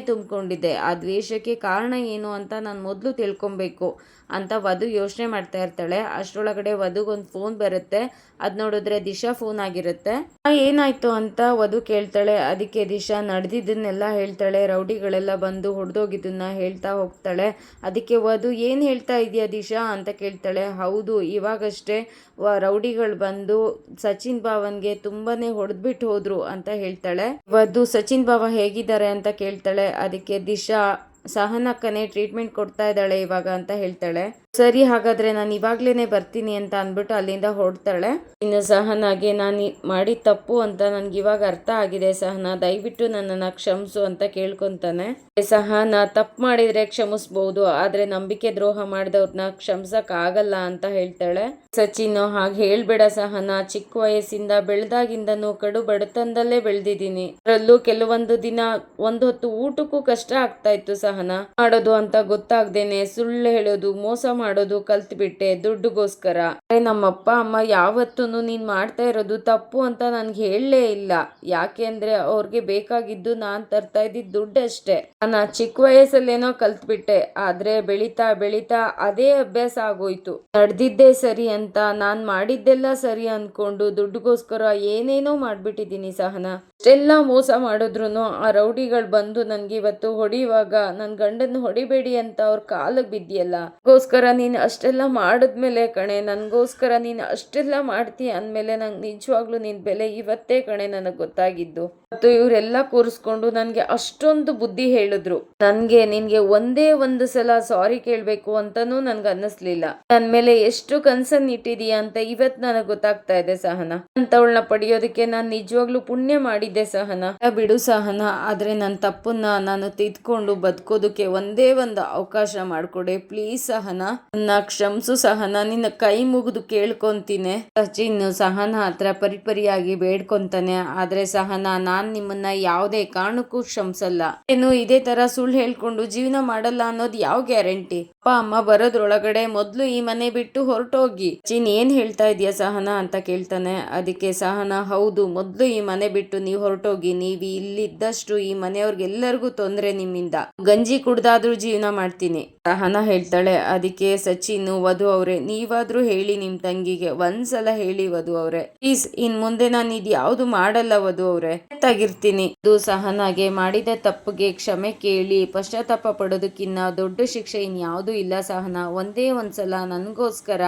Speaker 1: ತುಂಬಿಕೊಂಡಿದೆ ಆ ದ್ವೇಷಕ್ಕೆ ಕಾರಣ ಏನು ಅಂತ ನಾನು ಮೊದಲು ತಿಳ್ಕೊಬೇಕು. ಅಂತ ವಧು ಯೋಚನೆ ಮಾಡ್ತಾ ಇರ್ತಾಳೆ. ಅಷ್ಟರೊಳಗಡೆ ವಧುಗೊಂದು ಫೋನ್ ಬರುತ್ತೆ. ಅದು ನೋಡಿದ್ರೆ ದಿಶಾ ಫೋನ್ ಆಗಿರುತ್ತೆ. ಏನಾಯ್ತು ಅಂತ ವಧು ಕೇಳ್ತಾಳೆ. ಅದಕ್ಕೆ ದಿಶಾ ನಡೆದಿದ್ದನ್ನೆಲ್ಲ ಹೇಳ್ತಾಳೆ. ರೌಡಿಗಳೆಲ್ಲ ಬಂದು ಹೊಡೆದೋಗಿದ್ದನ್ನ ಹೇಳ್ತಾ ಹೋಗ್ತಾಳೆ. ಅದಕ್ಕೆ ವಧು, ಏನು ಹೇಳ್ತಾ ಇದೆಯಾ ದಿಶಾ? ಅಂತ ಕೇಳ್ತಾಳೆ. ಹೌದು, ಇವಾಗಷ್ಟೇ ವ, ರೌಡಿಗಳು ಬಂದು ಸಚಿನ್ ಭಾವನ್ಗೆ ತುಂಬಾನೇ ಹೊಡೆದ್ಬಿಟ್ಟು ಹೋದ್ರು ಅಂತ ಹೇಳ್ತಾಳೆ. ವಧು, ಸಚಿನ್ ಭಾವ ಹೇಗಿದ್ದಾರೆ? ಅಂತ ಕೇಳ್ತಾಳೆ. ಅದಕ್ಕೆ ದಿಶಾ ಸಹನಕ್ಕನೆ ಟ್ರೀಟ್ಮೆಂಟ್ ಕೊಡ್ತಾ ಇದ್ದಾಳೆ ಇವಾಗ ಅಂತ ಹೇಳ್ತಾಳೆ. ಸರಿ, ಹಾಗಾದ್ರೆ ನಾನು ಇವಾಗ್ಲೇನೆ ಬರ್ತೀನಿ ಅಂತ ಅಂದ್ಬಿಟ್ಟು ಅಲ್ಲಿಂದ ಹೊಡ್ತಾಳೆ ಇನ್ನು ಸಹನಾಗೆ, ನಾನು ಮಾಡಿ ತಪ್ಪು ಅಂತ ನನ್ಗೆ ಇವಾಗ ಅರ್ಥ ಆಗಿದೆ ಸಹನ, ದಯವಿಟ್ಟು ನನ್ನನ್ನು ಕ್ಷಮಿಸು ಅಂತ ಕೇಳ್ಕೊಂತಾನೆ. ಸಹನ, ತಪ್ಪು ಮಾಡಿದ್ರೆ ಕ್ಷಮಿಸ್ಬಹುದು ಆದ್ರೆ ನಂಬಿಕೆ ದ್ರೋಹ ಮಾಡಿದವ್ರನ್ನ ಕ್ಷಮಿಸಕ್ ಆಗಲ್ಲ ಅಂತ ಹೇಳ್ತಾಳೆ. ಸಚಿನ್, ಹಾಗೆ ಹೇಳ್ಬೇಡ ಸಹನ, ಚಿಕ್ಕ ವಯಸ್ಸಿಂದ ಬೆಳೆದಾಗಿಂದನೂ ಕಡು ಬಡತನದಲ್ಲೇ ಬೆಳೆದಿದ್ದೀನಿ. ಅದರಲ್ಲೂ ಕೆಲವೊಂದು ದಿನ ಒಂದ್ ಹೊತ್ತು ಊಟಕ್ಕೂ ಕಷ್ಟ ಆಗ್ತಾ ಇತ್ತು ಸಹನ. ಮಾಡೋದು ಅಂತ ಗೊತ್ತಾಗ್ದೇನೆ ಸುಳ್ಳು ಹೇಳೋದು, ಮೋಸ ಮಾಡೋದು ಕಲ್ತ್ಬಿಟ್ಟೆ ದುಡ್ಡುಗೋಸ್ಕರ. ನಮ್ಮ ನಮ್ಮಪ್ಪ, ಅಮ್ಮ ಯಾವತ್ತೂ ನೀನ್ ಮಾಡ್ತಾ ಇರೋದು ತಪ್ಪು ಅಂತ ನನ್ಗೆ ಹೇಳಲೇ ಇಲ್ಲ. ಯಾಕೆ ಅಂದ್ರೆ ಅವ್ರಿಗೆ ಬೇಕಾಗಿದ್ದು ನಾನ್ ತರ್ತಾ ಇದ್ದಿದ್ದು ದುಡ್ಡು ಅಷ್ಟೇ. ನಾನು ಚಿಕ್ಕ ವಯಸ್ಸಲ್ಲೇನೋ ಕಲ್ತ್ಬಿಟ್ಟೆ, ಆದ್ರೆ ಬೆಳಿತಾ ಬೆಳಿತಾ ಅದೇ ಅಭ್ಯಾಸ ಆಗೋಯ್ತು. ನಡೆದಿದ್ದೇ ಸರಿ ಅಂತ, ನಾನ್ ಮಾಡಿದ್ದೆಲ್ಲ ಸರಿ ಅನ್ಕೊಂಡು ದುಡ್ಡುಗೋಸ್ಕರ ಏನೇನೋ ಮಾಡ್ಬಿಟ್ಟಿದೀನಿ ಸಹನ. ಅಷ್ಟೆಲ್ಲ ಮೋಸ ಮಾಡಿದ್ರು ಆ ರೌಡಿಗಳು ಬಂದು ನನ್ಗೆ ಇವತ್ತು ಹೊಡಿಯುವಾಗ ನನ್ ಗಂಡನ್ ಹೊಡಿಬೇಡಿ ಅಂತ ಅವ್ರ ಕಾಲಿಗೆ ಬಿದ್ದಿಯಲ್ಲ. ಗೋಸ್ಕರ ನೀನ್ ಅಷ್ಟೆಲ್ಲ ಮಾಡಿದ್ಮೇಲೆ ಕಣೆ, ನನಗೋಸ್ಕರ ನೀನು ಅಷ್ಟೆಲ್ಲ ಮಾಡ್ತೀಯ ಅಂದಮೇಲೆ ನಂಗೆ ನಿಜವಾಗ್ಲೂ ನಿನ್ನ ಬೆಲೆ ಇವತ್ತೇ ಕಣೆ ನನಗೆ ಗೊತ್ತಾಗಿದ್ದು. ಮತ್ತು ಇವರೆಲ್ಲ ಕೂರಿಸ್ಕೊಂಡು ನನಗೆ ಅಷ್ಟೊಂದು ಬುದ್ಧಿ ಹೇಳಿದ್ರು. ನನಗೆ, ನಿನಗೆ ಒಂದೇ ಒಂದು ಸಲ ಸಾರಿ ಕೇಳಬೇಕು ಅಂತನೂ ನನಗೆ ಅನ್ನಿಸ್ಲಿಲ್ಲ. ನನ್ನ ಮೇಲೆ ಎಷ್ಟು ಕನ್ಸನ್ ಇಟ್ಟಿದೀಯ ಅಂತ ಇವತ್ತು ನನಗೆ ಗೊತ್ತಾಗ್ತಾ ಇದೆ ಸಹನ. ಅಂತವಳನ್ನ ಪಡೆಯೋದಕ್ಕೆ ನಾನು ನಿಜವಾಗ್ಲೂ ಪುಣ್ಯ ಮಾಡಿದ್ದೆ ಸಹನ. ಬಿಡು ಸಹನ, ಆದ್ರೆ ನನ್ನ ತಪ್ಪನ್ನ ನಾನು ತಿದ್ಕೊಂಡು ಬದುಕೋದಕ್ಕೆ ಒಂದೇ ಒಂದು ಅವಕಾಶ ಮಾಡಿಕೊಡೆ, ಪ್ಲೀಸ್ ಸಹನ. ನನ್ನ ಕ್ಷಮಿಸು ಸಹನ, ನಿನ್ನ ಕೈ ಮುಗಿದು ಕೇಳ್ಕೊಂತೀನಿ. ಸಚಿನ್ ಸಹನ ಹತ್ರ ಪರಿಪರಿಯಾಗಿ ಬೇಡ್ಕೊಂತಾನೆ. ಆದ್ರೆ ಸಹನ, ನಾನ್ ನಿಮ್ಮನ್ನ ಯಾವುದೇ ಕಾರಣಕ್ಕೂ ಕ್ಷಮಿಸಲ್ಲ. ಏನು ಇದೇ ತರ ಸುಳ್ಳು ಹೇಳ್ಕೊಂಡು ಜೀವನ ಮಾಡಲ್ಲ ಅನ್ನೋದು ಯಾವ ಗ್ಯಾರಂಟಿ? ಅಪ್ಪ, ಅಮ್ಮ ಬರೋದ್ರೊಳಗಡೆ ಮೊದ್ಲು ಈ ಮನೆ ಬಿಟ್ಟು ಹೊರಟೋಗಿ. ಚಿನ್ ಏನ್ ಹೇಳ್ತಾ ಇದೀಯ ಸಹನ ಅಂತ ಕೇಳ್ತಾನೆ. ಅದಕ್ಕೆ ಸಹನ, ಹೌದು, ಮೊದ್ಲು ಈ ಮನೆ ಬಿಟ್ಟು ನೀವು ಹೊರಟೋಗಿ, ನೀವು ಇಲ್ಲಿದ್ದಷ್ಟು ಈ ಮನೆಯವ್ರಿಗೆಲ್ಲರಿಗೂ ತೊಂದರೆ ನಿಮ್ಮಿಂದ. ಗಂಜಿ ಕುಡ್ದಾದ್ರೂ ಜೀವನ ಮಾಡ್ತೀನಿ. ಸಹನ ಹೇಳ್ತಾಳೆ. ಅದಕ್ಕೆ ಸಚಿನ್, ವಧು ಅವ್ರೆ, ನೀವಾದ್ರೂ ಹೇಳಿ ನಿಮ್ ತಂಗಿಗೆ, ಒಂದ್ಸಲ ಹೇಳಿ ವಧು ಅವ್ರೆ. ಪ್ಲೀಸ್ ಇನ್ ಮುಂದೆ ನಾನು ಇದು ಯಾವ್ದು ಮಾಡಲ್ಲ ವಧು ಅವ್ರೆ. ತಗಿರ್ತೀನಿ ಇದು ಸಹನಾಗೆ ಮಾಡಿದ ತಪ್ಪಿಗೆ ಕ್ಷಮೆ ಕೇಳಿ, ಪಶ್ಚಾತ್ತಾಪ ಪಡೋದಕ್ಕಿನ್ನ ದೊಡ್ಡ ಶಿಕ್ಷೆ ಇನ್ಯಾವುದೂ ಇಲ್ಲ ಸಹನ. ಒಂದೇ ಒಂದ್ಸಲ ನನಗೋಸ್ಕರ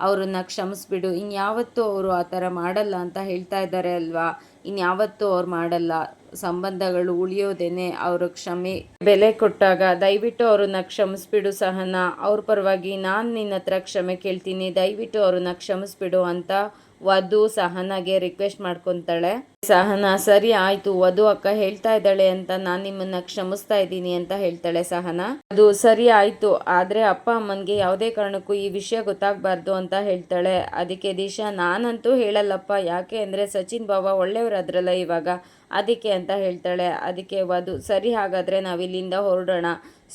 Speaker 1: ಅವ್ರನ್ನ ಕ್ಷಮಿಸ್ಬಿಡು. ಇನ್ಯಾವತ್ತೂ ಅವರು ಆ ಥರ ಮಾಡಲ್ಲ ಅಂತ ಹೇಳ್ತಾ ಇದ್ದಾರೆ ಅಲ್ವಾ? ಇನ್ಯಾವತ್ತೂ ಅವ್ರು ಮಾಡಲ್ಲ. ಸಂಬಂಧಗಳು ಉಳಿಯೋದೇನೆ ಅವರು ಕ್ಷಮೆ. ಬೆಲೆ ಕೊಟ್ಟಾಗ ದಯವಿಟ್ಟು ಅವ್ರನ್ನ ಕ್ಷಮಿಸ್ಬಿಡು ಸಹನ. ಅವ್ರ ಪರವಾಗಿ ನಾನು ನಿನ್ನ ಹತ್ರ ಕ್ಷಮೆ ಕೇಳ್ತೀನಿ. ದಯವಿಟ್ಟು ಅವ್ರನ್ನ ಕ್ಷಮಿಸ್ಬಿಡು ಅಂತ ವಧು ಸಹನಾಗೆ ರಿಕ್ವೆಸ್ಟ್ ಮಾಡ್ಕೊತಾಳೆ. ಸಹನ, ಸರಿ ಆಯ್ತು, ವಧು ಅಕ್ಕ ಹೇಳ್ತಾ ಇದ್ದಾಳೆ ಅಂತ ನಾನು ನಿಮ್ಮನ್ನ ಕ್ಷಮಿಸ್ತಾ ಇದ್ದೀನಿ ಅಂತ ಹೇಳ್ತಾಳೆ ಸಹನ. ಅದು ಸರಿ ಆಯ್ತು, ಆದ್ರೆ ಅಪ್ಪ ಅಮ್ಮನ್ಗೆ ಯಾವುದೇ ಕಾರಣಕ್ಕೂ ಈ ವಿಷಯ ಗೊತ್ತಾಗ್ಬಾರ್ದು ಅಂತ ಹೇಳ್ತಾಳೆ. ಅದಕ್ಕೆ ದಿಶಾ, ನಾನಂತೂ ಹೇಳಲ್ಲಪ್ಪ. ಯಾಕೆ ಅಂದ್ರೆ ಸಚಿನ್ ಬಾಬಾ ಒಳ್ಳೆಯವರಾದ್ರಲ್ಲ ಇವಾಗ. ಅದಕ್ಕೆ ಅಂತ ಹೇಳ್ತಾಳೆ. ಅದಕ್ಕೆ ವಧು, ಸರಿ, ಹಾಗಾದ್ರೆ ನಾವಿಲ್ಲಿಂದ ಹೊರಡೋಣ.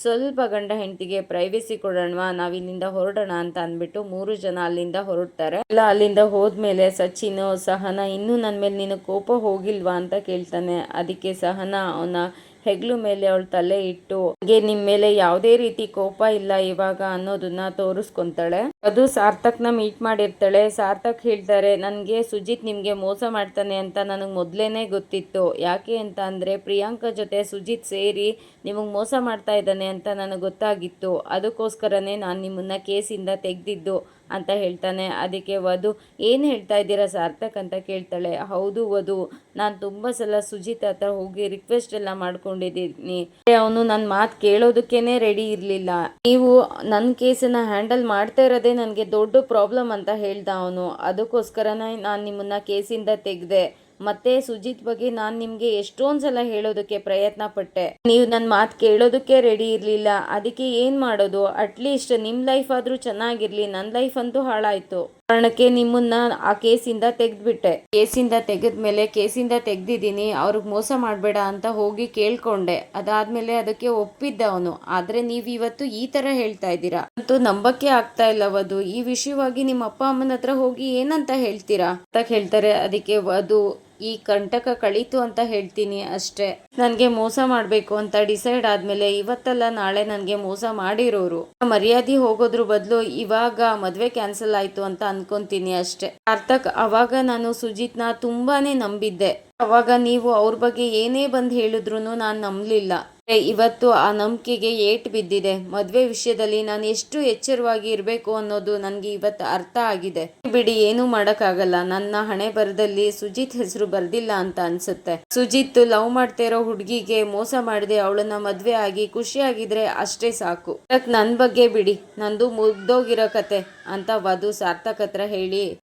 Speaker 1: ಸ್ವಲ್ಪ ಗಂಡ ಹೆಂಡತಿಗೆ ಪ್ರೈವೇಸಿ ಕೊಡೋಣವಾ? ನಾವಿಲ್ಲಿಂದ ಹೊರಡೋಣ ಅಂತ ಅಂದ್ಬಿಟ್ಟು ಮೂರು ಜನ ಅಲ್ಲಿಂದ ಹೊರಡ್ತಾರೆ. ಇಲ್ಲ ಅಲ್ಲಿಂದ ಹೋದ್ಮೇಲೆ ಸಚಿನ್, ಸಹನ, ಇನ್ನೂ ನನ್ನ ಮೇಲೆ ನೀನು ಕೋಪ ಹೋಗಿಲ್ವಾ ಅಂತ ಕೇಳ್ತಾನೆ. ಅದಕ್ಕೆ ಸಹನ ಅವನ ಹೆಗ್ಲು ಮೇಲೆ ಅವಳ ತಲೆ ಇಟ್ಟು ಹಾಗೆ ನಿಮ್ಮ ಮೇಲೆ ಯಾವುದೇ ರೀತಿ ಕೋಪ ಇಲ್ಲ ಇವಾಗ ಅನ್ನೋದನ್ನ ತೋರಿಸ್ಕೊಂತಾಳೆ. ಅದು ಸಾರ್ಥಕ್ನ ಮೀಟ್ ಮಾಡಿರ್ತಾಳೆ. ಸಾರ್ಥಕ್ ಹೇಳ್ತಾರೆ, ನನಗೆ ಸುಜಿತ್ ನಿಮಗೆ ಮೋಸ ಮಾಡ್ತಾನೆ ಅಂತ ನನಗೆ ಮೊದಲೇ ಗೊತ್ತಿತ್ತು. ಯಾಕೆ ಅಂತ ಅಂದರೆ, ಪ್ರಿಯಾಂಕಾ ಜೊತೆ ಸುಜಿತ್ ಸೇರಿ ನಿಮಗೆ ಮೋಸ ಮಾಡ್ತಾ ಇದ್ದಾನೆ ಅಂತ ನನಗೆ ಗೊತ್ತಾಗಿತ್ತು. ಅದಕ್ಕೋಸ್ಕರನೇ ನಾನು ನಿಮ್ಮನ್ನು ಕೇಸಿಂದ ತೆಗೆದಿದ್ದು ಅಂತ ಹೇಳ್ತಾನೆ. ಅದಕ್ಕೆ ವಧು, ಏನು ಹೇಳ್ತಾ ಇದ್ದೀರಾ ಸಾರ್ಥಕ್? ಅಂತ ಕೇಳ್ತಾಳೆ. ಹೌದು ವಧು, ನಾನು ತುಂಬ ಸಲ ಸುಜಿತ್ ಹತ್ರ ಹೋಗಿ ರಿಕ್ವೆಸ್ಟ್ ಎಲ್ಲ ಮಾಡ್ಕೊಂಡಿದ್ದೀನಿ. ಅವನು ನನ್ನ ಮಾತು ಕೇಳೋದಕ್ಕೇನೆ ರೆಡಿ ಇರಲಿಲ್ಲ. ನೀವು ನನ್ನ ಕೇಸನ್ನು ಹ್ಯಾಂಡಲ್ ಮಾಡ್ತಾ ಇರೋದೇ ನನಗೆ ದೊಡ್ಡ ಪ್ರಾಬ್ಲಮ್ ಅಂತ ಹೇಳ್ದ ಅವನು. ಅದಕ್ಕೋಸ್ಕರನೇ ನಾನು ನಿಮ್ಮನ್ನ ಕೇಸಿಂದ ತೆಗೆದೆ. ಮತ್ತೆ ಸುಜಿತ್ ಬಗ್ಗೆ ನಾನು ನಿಮಗೆ ಎಷ್ಟೊಂದು ಸಲ ಹೇಳೋದಕ್ಕೆ ಪ್ರಯತ್ನ ಪಟ್ಟೆ. ನೀವು ನನ್ನ ಮಾತು ಕೇಳೋದಕ್ಕೆ ರೆಡಿ ಇರಲಿಲ್ಲ. ಅದಕ್ಕೆ ಏನು ಮಾಡೋದು? ಅಟ್ಲೀಸ್ಟ್ ನಿಮ್ಮ ಲೈಫ್ ಆದರೂ ಚೆನ್ನಾಗಿರಲಿ. ನನ್ನ ಲೈಫ್ ಅಂತೂ ಹಾಳಾಯಿತು. ಕಾರಣಕ್ಕೆ ನಿಮ್ಮನ್ನ ಆ ಕೇಸಿಂದ ತೆಗೆದ್ಬಿಟ್ಟೆ. ಕೇಸಿಂದ ತೆಗೆದ್ಮೇಲೆ, ಕೇಸಿಂದ ತೆಗ್ದಿದ್ದೀನಿ, ಅವ್ರಿಗೆ ಮೋಸ ಮಾಡಬೇಡ ಅಂತ ಹೋಗಿ ಕೇಳ್ಕೊಂಡೆ. ಅದಾದ್ಮೇಲೆ ಅದಕ್ಕೆ ಒಪ್ಪಿದ್ದ ಅವನು. ಆದ್ರೆ ನೀವು ಇವತ್ತು ಈ ತರ ಹೇಳ್ತಾ ಇದ್ದೀರಾ? ಅಂತೂ ನಂಬಕ್ಕೆ ಆಗ್ತಾ ಇಲ್ಲ ವಧು ಈ ವಿಷಯವಾಗಿ ನಿಮ್ಮ ಅಪ್ಪ ಅಮ್ಮನ ಹತ್ರ ಹೋಗಿ ಏನಂತ ಹೇಳ್ತೀರಾ? ಅಂತ ಹೇಳ್ತಾರೆ ಅದಕ್ಕೆ ವಧು ಈ ಕಂಟಕ ಕಳೀತು ಅಂತ ಹೇಳ್ತೀನಿ ಅಷ್ಟೇ. ನನಗೆ ಮೋಸ ಮಾಡಬೇಕು ಅಂತ ಡಿಸೈಡ್ ಆದ್ಮೇಲೆ ಇವತ್ತಲ್ಲ ನಾಳೆ ನನಗೆ ಮೋಸ ಮಾಡಿರೋರು. ಮರ್ಯಾದೆ ಹೋಗೋದ್ರ ಬದಲು ಇವಾಗ ಮದುವೆ ಕ್ಯಾನ್ಸಲ್ ಆಯ್ತು ಅಂತ ಅನ್ಕೊಂತೀನಿ ಅಷ್ಟೇ. ಅರ್ಥಕ್ ಅವಾಗ ನಾನು ಸುಜಿತ್ನ ತುಂಬಾನೇ ನಂಬಿದ್ದೆ. ಅವಾಗ ನೀವು ಅವ್ರ ಬಗ್ಗೆ ಏನೇ ಬಂದು ಹೇಳಿದ್ರು ನಾನು ನಂಬಲಿಲ್ಲ. ಇವತ್ತು ಆ ನಂಬಿಕೆಗೆ ಏಟು ಬಿದ್ದಿದೆ. ಮದುವೆ ವಿಷಯದಲ್ಲಿ ನಾನು ಎಷ್ಟು ಎಚ್ಚರವಾಗಿ ಇರಬೇಕು ಅನ್ನೋದು ನನಗೆ ಇವತ್ತು ಅರ್ಥ ಆಗಿದೆ. ಬಿಡಿ, ಏನೂ ಮಾಡೋಕ್ಕಾಗಲ್ಲ. ನನ್ನ ಹಣೆ ಬರದಲ್ಲಿ ಸುಜಿತ್ ಹೆಸರು ಬರ್ದಿಲ್ಲ ಅಂತ ಅನ್ಸುತ್ತೆ. ಸುಜಿತ್ ಲವ್ ಮಾಡ್ತಾ ಇರೋ ಹುಡುಗಿಗೆ ಮೋಸ ಮಾಡಿದೆ ಅವಳನ್ನ ಮದುವೆ ಆಗಿ ಖುಷಿಯಾಗಿದ್ರೆ ಅಷ್ಟೇ ಸಾಕು. ನನ್ ಬಗ್ಗೆ ಬಿಡಿ. ನಂದು ಮುಗ್ದೋಗಿರೋ ಕತೆ ಅಂತ ವಧು ಸಾರ್ಥಕ್ ಹೇಳಿ.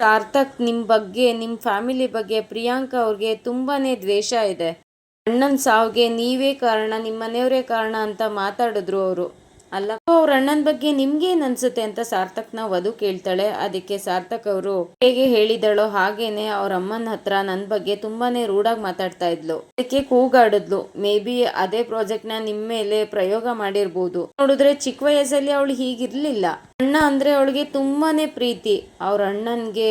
Speaker 1: ಸಾರ್ಥಕ್ ನಿಮ್ಮ ಬಗ್ಗೆ ನಿಮ್ಮ ಫ್ಯಾಮಿಲಿ ಬಗ್ಗೆ ಪ್ರಿಯಾಂಕಾ ಅವ್ರಿಗೆ ತುಂಬಾನೇ ದ್ವೇಷ ಇದೆ. ಅಣ್ಣನ ಸಾವಿಗೆ ನೀವೇ ಕಾರಣ ನಿಮ್ಮ ಮನೆಯವರೇ ಕಾರಣ ಅಂತ ಮಾತಾಡಿದ್ರು ಅವರು. ಅಲ್ಲ. ಅವ್ರ ಅಣ್ಣನ ಬಗ್ಗೆ ನಿಮ್ಗೇನ್ ಅನ್ಸುತ್ತೆ ಅಂತ ಸಾರ್ಥಕ್ನ ವಧು ಕೇಳ್ತಾಳೆ. ಅದಕ್ಕೆ ಸಾರ್ಥಕ್ ಅವರು ಹೇಗೆ ಹೇಳಿದಳೋ ಹಾಗೇನೆ ಅವ್ರ ಅಮ್ಮನ ಹತ್ರ ನನ್ ಬಗ್ಗೆ ತುಂಬಾನೇ ರೂಢಾಗಿ ಮಾತಾಡ್ತಾ ಇದ್ಲು. ಅದಕ್ಕೆ ಕೂಗಾಡಿದ್ಲು. ಮೇ ಬಿ ಅದೇ ಪ್ರಾಜೆಕ್ಟ್ನ ನಿಮ್ ಮೇಲೆ ಪ್ರಯೋಗ ಮಾಡಿರ್ಬೋದು. ನೋಡಿದ್ರೆ ಚಿಕ್ಕ ವಯಸ್ಸಲ್ಲಿ ಅವಳು ಹೀಗಿರ್ಲಿಲ್ಲ. ಅಣ್ಣ ಅಂದ್ರೆ ಅವಳಿಗೆ ತುಂಬಾನೇ ಪ್ರೀತಿ. ಅವ್ರ ಅಣ್ಣನ್ಗೆ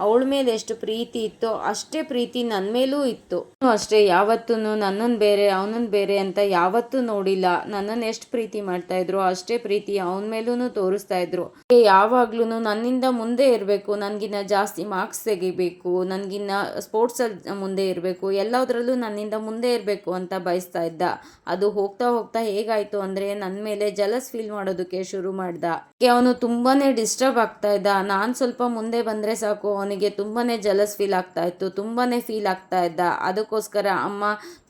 Speaker 1: ಅವಳ ಮೇಲೆ ಎಷ್ಟು ಪ್ರೀತಿ ಇತ್ತೋ ಅಷ್ಟೇ ಪ್ರೀತಿ ನನ್ನ ಮೇಲೂ ಇತ್ತು. ಅಷ್ಟೇ ಯಾವತ್ತೂ ನನ್ನನ್ನು ಬೇರೆ ಅವನನ್ನು ಬೇರೆ ಅಂತ ಯಾವತ್ತೂ ನೋಡಿಲ್ಲ. ನನ್ನನ್ನು ಎಷ್ಟು ಪ್ರೀತಿ ಮಾಡ್ತಾ ಇದ್ರು ಅಷ್ಟೇ ಪ್ರೀತಿ ಅವನ ಮೇಲೂ ತೋರಿಸ್ತಾ ಇದ್ರು. ಯಾವಾಗ್ಲೂ ನನ್ನಿಂದ ಮುಂದೆ ಇರಬೇಕು, ನನಗಿನ್ನ ಜಾಸ್ತಿ ಮಾರ್ಕ್ಸ್ ತೆಗಿಬೇಕು, ನನಗಿನ್ನ ಸ್ಪೋರ್ಟ್ಸಲ್ಲಿ ಮುಂದೆ ಇರಬೇಕು, ಎಲ್ಲದರಲ್ಲೂ ನನ್ನಿಂದ ಮುಂದೆ ಇರಬೇಕು ಅಂತ ಬಯಸ್ತಾ ಇದ್ದ. ಅದು ಹೋಗ್ತಾ ಹೋಗ್ತಾ ಹೇಗಾಯ್ತು ಅಂದ್ರೆ ನನ್ನ ಮೇಲೆ ಜಲಸ್ ಫೀಲ್ ಮಾಡೋದಕ್ಕೆ ಶುರು ಮಾಡ್ದ. ಅವನು ತುಂಬಾನೇ ಡಿಸ್ಟರ್ಬ್ ಆಗ್ತಾ ಇದ್ದ. ನಾನು ಸ್ವಲ್ಪ ಮುಂದೆ ಬಂದ್ರೆ ಸಾಕು ಅವನಿಗೆ ತುಂಬಾನೇ ಜಲಸ್ ಫೀಲ್ ಆಗ್ತಾ ಇತ್ತು ತುಂಬಾನೇ ಫೀಲ್ ಆಗ್ತಾ ಇದ್ದ. ಅದಕ್ಕೋಸ್ಕರ ಅಮ್ಮ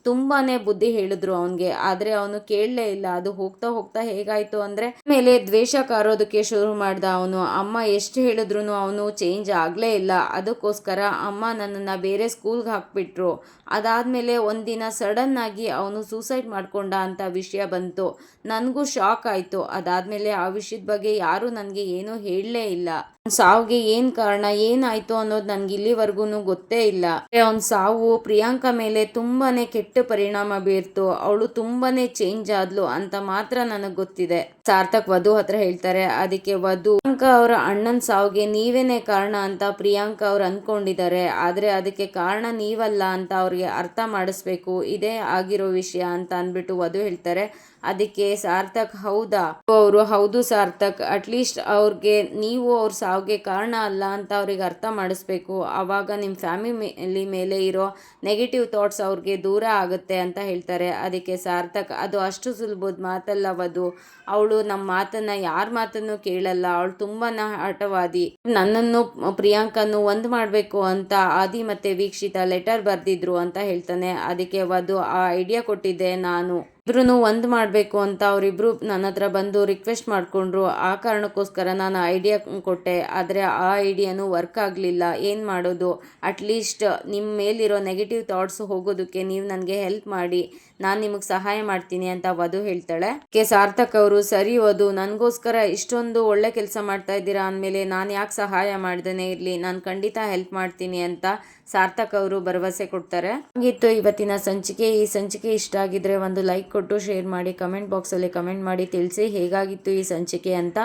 Speaker 1: ತುಂಬಾನೇ ಬುದ್ಧಿ ಹೇಳಿದ್ರು ಅವನಿಗೆ. ಆದ್ರೆ ಅವನು ಕೇಳಲೇ ಇಲ್ಲ. ಅದು ಹೋಗ್ತಾ ಹೋಗ್ತಾ ಹೇಗಾಯ್ತು ಅಂದ್ರೆ ಮೇಲೆ ದ್ವೇಷ ಕಾರೋದಕ್ಕೆ ಶುರು ಮಾಡ್ದ ಅವನು. ಅಮ್ಮ ಎಷ್ಟು ಹೇಳಿದ್ರು ಅವನು ಚೇಂಜ್ ಆಗ್ಲೇ ಇಲ್ಲ. ಅದಕ್ಕೋಸ್ಕರ ಅಮ್ಮ ನನ್ನನ್ನ ಬೇರೆ ಸ್ಕೂಲ್ಗೆ ಹಾಕ್ಬಿಟ್ರು. ಅದಾದ್ಮೇಲೆ ಒಂದಿನ ಸಡನ್ ಆಗಿ ಅವನು ಸೂಸೈಡ್ ಮಾಡ್ಕೊಂಡ ಅಂತ ವಿಷಯ ಬಂತು. ನನಗೂ ಶಾಕ್ ಆಯ್ತು. ಅದಾದ್ಮೇಲೆ ಆ ವಿಷಯದ ಬಗ್ಗೆ ಯಾರು ನನಗೆ ಏನೂ ಹೇಳಲೇ ಇಲ್ಲ. ಸಾವಿಗೆ ಏನ್ ಕಾರಣ, ಏನಾಯ್ತು ಅನ್ನೋದು ನನ್ಗೆ ಇಲ್ಲಿವರೆಗೂ ಗೊತ್ತೇ ಇಲ್ಲ. ಅವನ್ ಸಾವು ಪ್ರಿಯಾಂಕಾ ಮೇಲೆ ತುಂಬಾನೇ ಕೆಟ್ಟ ಪರಿಣಾಮ ಬೀರ್ತು. ಅವಳು ತುಂಬಾ ಚೇಂಜ್ ಆದಳು ಅಂತ ಮಾತ್ರ ನನಗೆ ಗೊತ್ತಿದೆ. ಸಾರ್ಥಕ್ ವಧು ಹತ್ರ ಹೇಳ್ತಾರೆ. ಅದಕ್ಕೆ ವಧು ಪ್ರಿಯಾಂಕಾ ಅವರ ಅಣ್ಣನ ಸಾವಿಗೆ ನೀವೇನೆ ಕಾರಣ ಅಂತ ಪ್ರಿಯಾಂಕಾ ಅವ್ರು ಅನ್ಕೊಂಡಿದ್ದಾರೆ ಆದ್ರೆ ಅದಕ್ಕೆ ಕಾರಣ ನೀವಲ್ಲ ಅಂತ ಅವ್ರಿಗೆ ಅರ್ಥ ಮಾಡಿಸ್ಬೇಕು. ಇದೇ ಆಗಿರೋ ವಿಷಯ ಅಂತ ಅಂದ್ಬಿಟ್ಟು ವಧು ಹೇಳ್ತಾರೆ. ಅದಕ್ಕೆ ಸಾರ್ಥಕ್, ಹೌದಾ? ಅವರು, ಹೌದು ಸಾರ್ಥಕ್. ಅಟ್ಲೀಸ್ಟ್ ಅವ್ರಿಗೆ ನೀವು ಅವ್ರ ಸಾವಿಗೆ ಕಾರಣ ಅಲ್ಲ ಅಂತ ಅವ್ರಿಗೆ ಅರ್ಥ ಮಾಡಿಸ್ಬೇಕು. ಆವಾಗ ನಿಮ್ಮ ಫ್ಯಾಮಿಲಿ ಮೇಲೆ ಇರೋ ನೆಗೆಟಿವ್ ಥಾಟ್ಸ್ ಅವ್ರಿಗೆ ದೂರ ಆಗುತ್ತೆ ಅಂತ ಹೇಳ್ತಾರೆ. ಅದಕ್ಕೆ ಸಾರ್ಥಕ್, ಅದು ಅಷ್ಟು ಸುಲಭದ ಮಾತಲ್ಲ ವಧು. ಅವಳು ನಮ್ಮ ಮಾತನ್ನ ಯಾರ ಮಾತನ್ನು ಕೇಳಲ್ಲ. ಅವಳು ತುಂಬಾನ ಹಠವಾದಿ ನನ್ನನ್ನು ಪ್ರಿಯಾಂಕನ್ನು ಒಂದು ಮಾಡಬೇಕು ಅಂತ ಆದಿ ಮತ್ತೆ ವೀಕ್ಷಿತ ಲೆಟರ್ ಬರ್ದಿದ್ರು ಅಂತ ಹೇಳ್ತಾನೆ. ಅದಕ್ಕೆ ವಧು ಆ ಐಡಿಯಾ ಕೊಟ್ಟಿದ್ದೆ ನಾನು. ಇಬ್ರು ಒಂದು ಮಾಡಬೇಕು ಅಂತ ಅವರಿಬ್ಬರು ನನ್ನ ಹತ್ರ ಬಂದು ರಿಕ್ವೆಸ್ಟ್ ಮಾಡಿಕೊಂಡ್ರು. ಆ ಕಾರಣಕ್ಕೋಸ್ಕರ ನಾನು ಐಡಿಯಾ ಕೊಟ್ಟೆ. ಆದರೆ ಆ ಐಡಿಯಾನು ವರ್ಕ್ ಆಗಲಿಲ್ಲ. ಏನು ಮಾಡೋದು? ಅಟ್ಲೀಸ್ಟ್ ನಿಮ್ಮ ಮೇಲಿರೋ ನೆಗೆಟಿವ್ ಥಾಟ್ಸ್ ಹೋಗೋದಕ್ಕೆ ನೀವು ನನಗೆ ಹೆಲ್ಪ್ ಮಾಡಿ. ನಾನು ನಿಮಗೆ ಸಹಾಯ ಮಾಡ್ತೀನಿ ಅಂತ ವಧು ಹೇಳ್ತಾಳೆ. ಕೆ ಸಾರ್ಥಕ್ ಅವರು, ಸರಿ ವಧು, ನನಗೋಸ್ಕರ ಇಷ್ಟೊಂದು ಒಳ್ಳೆ ಕೆಲಸ ಮಾಡ್ತಾ ಇದ್ದೀರಾ ಅಂದಮೇಲೆ ನಾನು ಯಾಕೆ ಸಹಾಯ ಮಾಡ್ದೇ ಇರಲಿ? ನಾನು ಖಂಡಿತ ಹೆಲ್ಪ್ ಮಾಡ್ತೀನಿ ಅಂತ ಸಾರ್ಥಕ್ ಅವರು ಭರವಸೆ ಕೊಡ್ತಾರೆ. ಹಂಗಿತ್ತು ಇವತ್ತಿನ ಸಂಚಿಕೆ. ಈ ಸಂಚಿಕೆ ಇಷ್ಟ ಆಗಿದ್ರೆ ಒಂದು ಲೈಕ್ ಕೊಟ್ಟು ಶೇರ್ ಮಾಡಿ ಕಮೆಂಟ್ ಬಾಕ್ಸಲ್ಲಿ ಕಮೆಂಟ್ ಮಾಡಿ ತಿಳಿಸಿ ಹೇಗಾಗಿತ್ತು ಈ ಸಂಚಿಕೆ ಅಂತ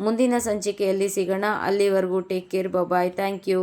Speaker 1: ಮುಂದಿನ ಸಂಚಿಕೆಯಲ್ಲಿ ಸಿಗೋಣ. ಅಲ್ಲಿವರೆಗೂ take care bye thank you